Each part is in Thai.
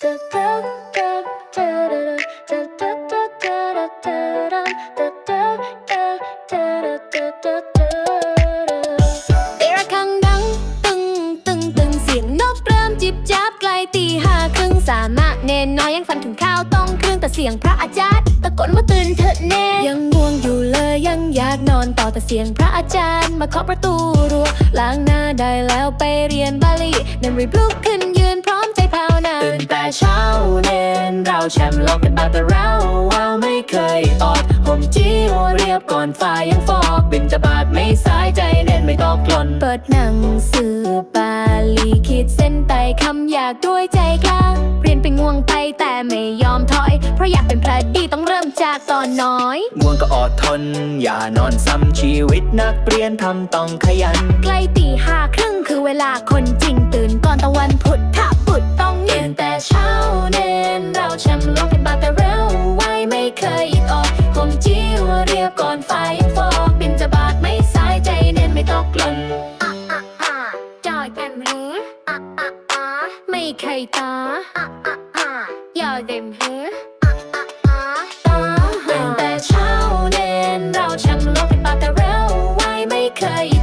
เตีระฆังดัง ตึงตึงตึงเสียงนกเริ่มจิบจับไกลตีห้าครึ่งสามะเนนน้อยยังฝันถึงข้าวต้องเครื่องแต่เสียงพระอาจารย์ตะโกนว่าตื่นเถิดแน่ยังง่วงอยู่เลยยังอยากนอนต่อแต่เสียงพระอาจารย์ มาเคาะประตูรัวล้างหน้าได้แล้วไปเรียนบาลีเนั่นรีบลุกขึ้นยืน แชมป์โลกกันมาแต่เราว้าวไม่เคยอดผมจีวเรียบก่อนฝ่ายยังฟอกบินจะบาดไม่สายใจเน้นไม่ตกหล่นเปิดหนังสือบาลีขีดเส้นใต้คำอยากด้วยใจกล้าเรียนไปง่วงไปแต่ไม่ยอมถอย เพราะอยากเป็นพระดีต้องเริ่มจากตอนน้อยง่วงก็อดทน อย่านอนซ้ำชีวิตนักเรียนทำต้องขยัน ใกล้ตีห้าครึ่งคือเวลาคนจริงตื่นก่อน ยบก่อนไฟฟอกบินจะบาดไม่สายใจเน้นไม่ตกหล่นอะอะอะจอยกันหรืออะอะอะไม่เคยตาอะอะอะอย่าเด็มหูอะอะอะตาตื่นแต่เช้าเน้นเราช่างโลกกันมาแต่เร็วไวไม่เคย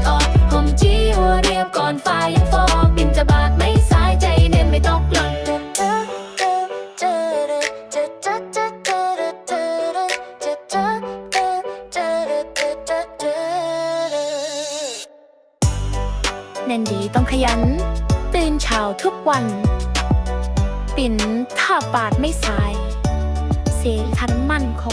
เน้นดีต้องขยัน ตื่นเช้าทุกวัน ปิ่นถ้าปาดไม่สาย เสียทันมั่นคง